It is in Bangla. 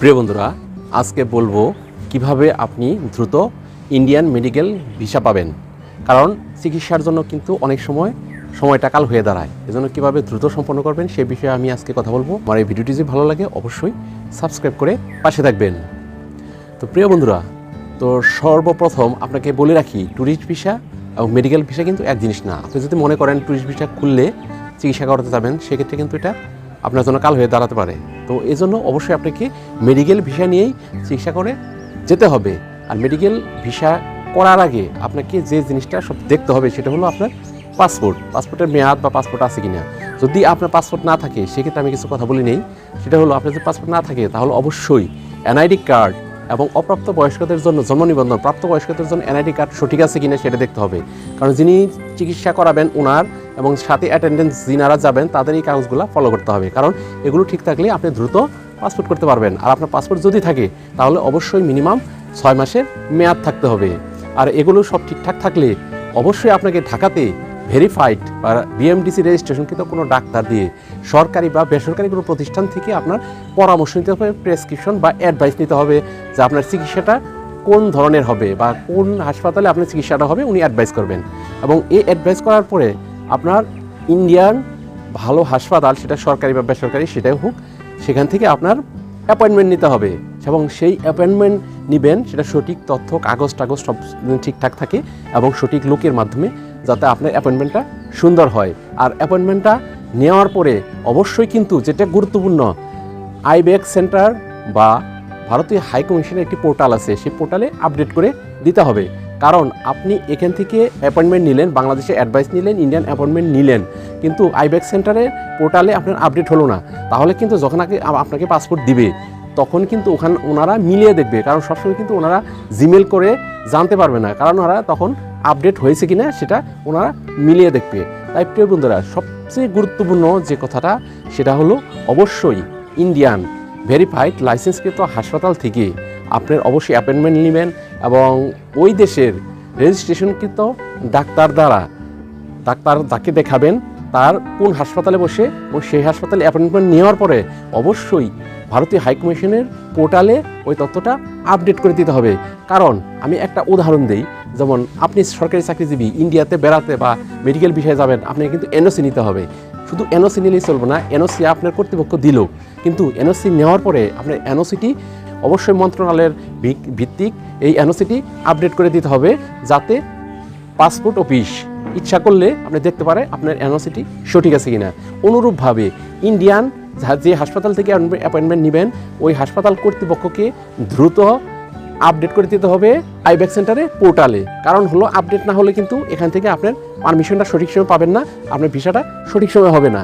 প্রিয় বন্ধুরা, আজকে বলব কীভাবে আপনি দ্রুত ইন্ডিয়ান মেডিকেল ভিসা পাবেন। কারণ চিকিৎসার জন্য কিন্তু অনেক সময় সময়টা কাল হয়ে দাঁড়ায়। এজন্য কীভাবে দ্রুত সম্পন্ন করবেন সে বিষয়ে আমি আজকে কথা বলব। আমার এই ভিডিওটি যদি ভালো লাগে, অবশ্যই সাবস্ক্রাইব করে পাশে থাকবেন। তো প্রিয় বন্ধুরা, তো সর্বপ্রথম আপনাকে বলে রাখি ট্যুরিস্ট ভিসা এবং মেডিকেল ভিসা কিন্তু এক জিনিস না। আপনি যদি মনে করেন ট্যুরিস্ট ভিসা খুললে চিকিৎসা করাতে যাবেন, সেক্ষেত্রে কিন্তু এটা আপনার জন্য কাল হয়ে দাঁড়াতে পারে। তো এই জন্য অবশ্যই আপনাকে মেডিকেল ভিসা নিয়েই চিকিৎসা করে যেতে হবে। আর মেডিকেল ভিসা করার আগে আপনাকে যে জিনিসটা সব দেখতে হবে সেটা হলো আপনার পাসপোর্ট পাসপোর্টের মেয়াদ বা পাসপোর্ট আছে কি না যদি আপনার পাসপোর্ট না থাকে, সেক্ষেত্রে আমি কিছু কথা বলি নেই। সেটা হলো আপনার যদি পাসপোর্ট না থাকে, তাহলে অবশ্যই এনআইডি কার্ড এবং অপ্রাপ্ত বয়স্কদের জন্য জন্ম নিবন্ধন প্রাপ্ত বয়স্কদের জন্য এনআইডি কার্ড সঠিক আছে কিনা সেটা দেখতে হবে। কারণ যিনি চিকিৎসা করাবেন ওনার এবং সাথে অ্যাটেন্ডেন্স যিনারা যাবেন, তাদের এই কাগজগুলো ফলো করতে হবে। কারণ এগুলো ঠিক থাকলে আপনি দ্রুত পাসপোর্ট করতে পারবেন। আর আপনার পাসপোর্ট যদি থাকে, তাহলে অবশ্যই মিনিমাম ছয় মাসের মেয়াদ থাকতে হবে। আর এগুলো সব ঠিকঠাক থাকলে অবশ্যই আপনাকে ঢাকাতে ভেরিফাইড বা বিএমডিসি রেজিস্ট্রেশনকৃত কোনো ডাক্তার দিয়ে সরকারি বা বেসরকারি কোনো প্রতিষ্ঠান থেকে আপনার পরামর্শ নিতে হবে প্রেসক্রিপশন বা অ্যাডভাইস নিতে হবে যে আপনার চিকিৎসাটা কোন ধরনের হবে বা কোন হাসপাতালে আপনার চিকিৎসাটা হবে উনি অ্যাডভাইস করবেন। এবং এই অ্যাডভাইস করার পরে আপনার ইন্ডিয়ান ভালো হাসপাতাল, সেটা সরকারি বা বেসরকারি, সেটাই হোক, সেখান থেকে আপনার অ্যাপয়েন্টমেন্ট নিতে হবে। এবং সেই অ্যাপয়েন্টমেন্ট নেবেন, সেটা সঠিক তথ্য, কাগজ টাগজ সব ঠিকঠাক থাকে এবং সঠিক লোকের মাধ্যমে যাতে আপনার অ্যাপয়েন্টমেন্টটা সুন্দর হয়। আর অ্যাপয়েন্টমেন্টটা নেওয়ার পরে অবশ্যই কিন্তু যেটা গুরুত্বপূর্ণ, আইব্যাক সেন্টার বা ভারতীয় হাই কমিশনের একটি পোর্টাল আছে, সেই পোর্টালে আপডেট করে দিতে হবে। কারণ আপনি এখান থেকে অ্যাপয়েন্টমেন্ট নিলেন, বাংলাদেশে অ্যাডভাইস নিলেন ইন্ডিয়ান অ্যাপয়েন্টমেন্ট নিলেন, কিন্তু আইব্যাক সেন্টারের পোর্টালে আপনার আপডেট হলো না। তাহলে কিন্তু যখন আগে আপনাকে পাসপোর্ট দিবে তখন কিন্তু ওখান ওনারা মিলিয়ে দেখবে, কারণ সবসময় কিন্তু ওনারা জিমেল করে জানতে পারবে না, কারণ ওনারা তখন আপডেট হয়েছে কি না সেটা ওনারা মিলিয়ে দেখবে। তাই প্রিয় বন্ধুরা, সবচেয়ে গুরুত্বপূর্ণ যে কথাটা, সেটা হলো অবশ্যই ইন্ডিয়ান ভেরিফাইড লাইসেন্সকৃত হাসপাতাল থেকে আপনার অবশ্যই অ্যাপয়েন্টমেন্ট নেবেন এবং ওই দেশের রেজিস্ট্রেশনকৃত ডাক্তার দ্বারা, ডাক্তার যাকে দেখাবেন, তার কোন হাসপাতালে বসে এবং সেই হাসপাতালে অ্যাপয়েন্টমেন্ট নেওয়ার পরে অবশ্যই ভারতীয় হাইকমিশনের পোর্টালে ওই তথ্যটা আপডেট করে দিতে হবে। কারণ আমি একটা উদাহরণ দিই, যেমন আপনি সরকারি চাকরিজীবী ইন্ডিয়াতে বেড়াতে বা মেডিকেল বিষয়ে যাবেন, আপনাকে কিন্তু এনওসি নিতে হবে। শুধু এনওসি নিলেই চলবে না এনওসি আপনার কর্তৃপক্ষ দিল। কিন্তু এনওসি নেওয়ার পরে আপনার এনওসিটি অবশ্যই মন্ত্রণালয়ের ভিত্তিক এই এনওসিটি আপডেট করে দিতে হবে, যাতে পাসপোর্ট অফিস ইচ্ছা করলে আপনি দেখতে পারে আপনার এনওসিটি সঠিক আছে কিনা। অনুরূপভাবে ইন্ডিয়ান যে হাসপাতাল থেকে অ্যাপয়েন্টমেন্ট নেবেন, ওই হাসপাতাল কর্তৃপক্ষকে দ্রুত আপডেট করে দিতে হবে আইব্যাক সেন্টারে পোর্টালে। কারণ হলো আপডেট না হলে কিন্তু এখান থেকে আপনার পারমিশনটা সঠিক সময় পাবেন না, আপনার ভিসাটা সঠিক সময় হবে না।